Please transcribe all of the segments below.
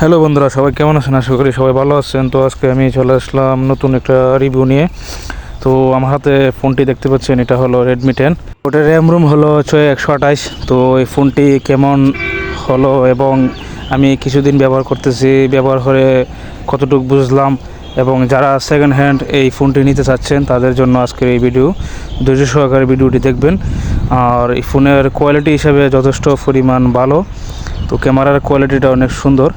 Hello বন্ধুরা, সবাই কেমন আছেন? আশা করি সবাই ভালো আছেন। তো আজকে আমি চলে আসলাম নতুন একটা রিভিউ নিয়ে। তো আমার হাতে ফোনটি দেখতে পাচ্ছেন, এটা হলো রেডমি টেন ওটার র্যাম রুম হলো ছয় একশো আঠাইশ তো এই ফোনটি কেমন হলো এবং আমি কিছুদিন ব্যবহার করতেছি, ব্যবহার করে কতটুকু বুঝলাম এবং যারা সেকেন্ড হ্যান্ড এই ফোনটি নিতে চাচ্ছেন, তাদের জন্য আজকের এই ভিডিও ধৈর্য সহকারে ভিডিওটি দেখবেন। আর এই ফোনের কোয়ালিটি হিসাবে যথেষ্ট পরিমাণ ভালো। তো ক্যামেরার কোয়ালিটিটা অনেক সুন্দর।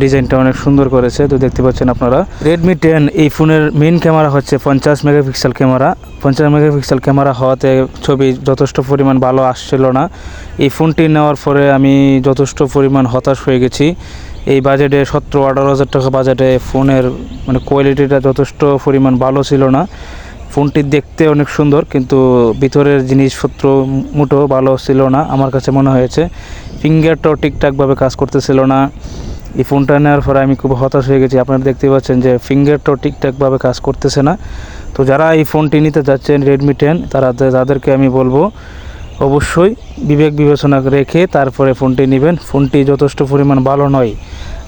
ডিজাইনটা অনেক সুন্দর করেছে, তো দেখতে পাচ্ছেন আপনারা। রেডমি টেন এই ফোনের মেইন ক্যামেরা হচ্ছে পঞ্চাশ মেগাপিক্সেল ক্যামেরা পঞ্চাশ মেগাপিক্সেল ক্যামেরা হওয়াতে ছবি যথেষ্ট পরিমাণ ভালো আসছিল না। এই ফোনটি নেওয়ার পরে আমি যথেষ্ট পরিমাণ হতাশ হয়ে গেছি। এই বাজেটে সতেরো আঠারো হাজার টাকা বাজেটে ফোনের মানে কোয়ালিটিটা যথেষ্ট পরিমাণ ভালো ছিল না। ফোনটি দেখতে অনেক সুন্দর, কিন্তু ভিতরের জিনিসপত্র মোটো ভালো ছিল না, আমার কাছে মনে হয়েছে। ফিঙ্গারটাও ঠিকঠাকভাবে কাজ করতেছিল না। এই ফোনটা নেওয়ার পরে আমি খুব হতাশ হয়ে গেছি। আপনারা দেখতে পাচ্ছেন যে ফিঙ্গারটাও ঠিকঠাকভাবে কাজ করতেছে না। তো যারা এই ফোনটি নিতে যাচ্ছেন রেডমি টেন তারা তাদেরকে আমি বলব, অবশ্যই বিবেক বিবেচনা রেখে তারপরে ফোনটি নেবেন। ফোনটি যথেষ্ট পরিমাণ ভালো নয়।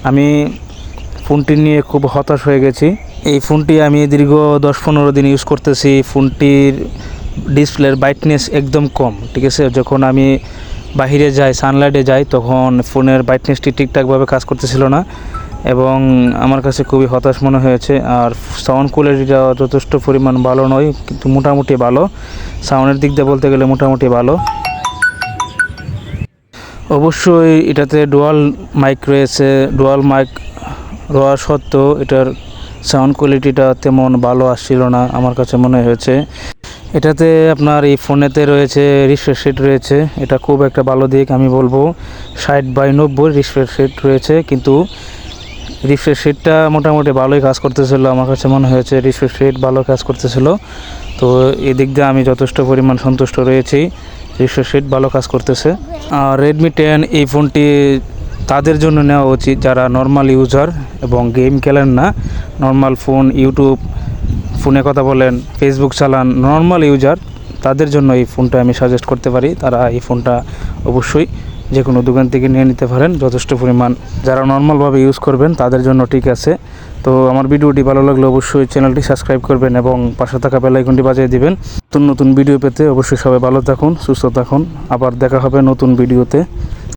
আমি ফোনটি নিয়ে খুব হতাশ হয়ে গেছি। এই ফোনটি আমি দীর্ঘ দশ পনেরো দিন ইউজ করতেছি। ফোনটির ডিসপ্লের ব্রাইটনেস একদম কম, ঠিক আছে? যখন আমি বাহিরে যাই সানলাইটে যাই তখন ফোনের ব্রাইটনেসটি ঠিকঠাকভাবে কাজ করতেছিল না এবং আমার কাছে খুবই হতাশ মনে হয়েছে। আর সাউন্ড কোয়ালিটিটা যথেষ্ট পরিমাণ ভালো নয়, কিন্তু মোটামুটি ভালো। সাউন্ডের দিক দিয়ে বলতে গেলে মোটামুটি ভালো। অবশ্যই এটাতে ডুয়াল মাইক রয়েছে। ডুয়াল মাইক রওয়া সত্ত্বেও এটার সাউন্ড কোয়ালিটিটা তেমন ভালো আসছিল না, আমার কাছে মনে হয়েছে। এটাতে আপনার এই ফোনেতে রয়েছে রিফ্রেশ রেট রয়েছে। এটা খুব একটা ভালো দিক আমি বলব। ষাট বাই নব্বই রিফ্রেশ রেট রয়েছে, কিন্তু রিফ্রেশ রেটটা মোটামুটি ভালোই কাজ করতেছিল। আমার কাছে মনে হয়েছে রিফ্রেশ রেট ভালো কাজ করতেছিল। তো এই দিক দিয়ে আমি যথেষ্ট পরিমাণ সন্তুষ্ট রয়েছি। রিফ্রেশ রেট ভালো কাজ করতেছে। আর রেডমি টেন এই ফোনটি তাদের জন্য নেওয়া উচিত যারা নর্মাল ইউজার এবং গেম খেলেন না। নর্মাল ফোন ইউটিউব ফোনে কথা বলেন ফেসবুক চালান নর্মাল ইউজার তাদের জন্য এই ফোনটা আমি সাজেস্ট করতে পারি। তারা এই ফোনটা অবশ্যই যে কোনো দোকান থেকে নিয়ে নিতে পারেন, যথেষ্ট পরিমাণ। যারা নর্মালভাবে ইউজ করবেন, তাদের জন্য ঠিক আছে। তো আমার ভিডিওটি ভালো লাগলে অবশ্যই চ্যানেলটি সাবস্ক্রাইব করবেন এবং পাশে থাকা বেলাইকনটি বাজিয়ে দিবেন। নতুন নতুন ভিডিও পেতে অবশ্যই সবাই ভালো থাকুন, সুস্থ থাকুন। আবার দেখা হবে নতুন ভিডিওতে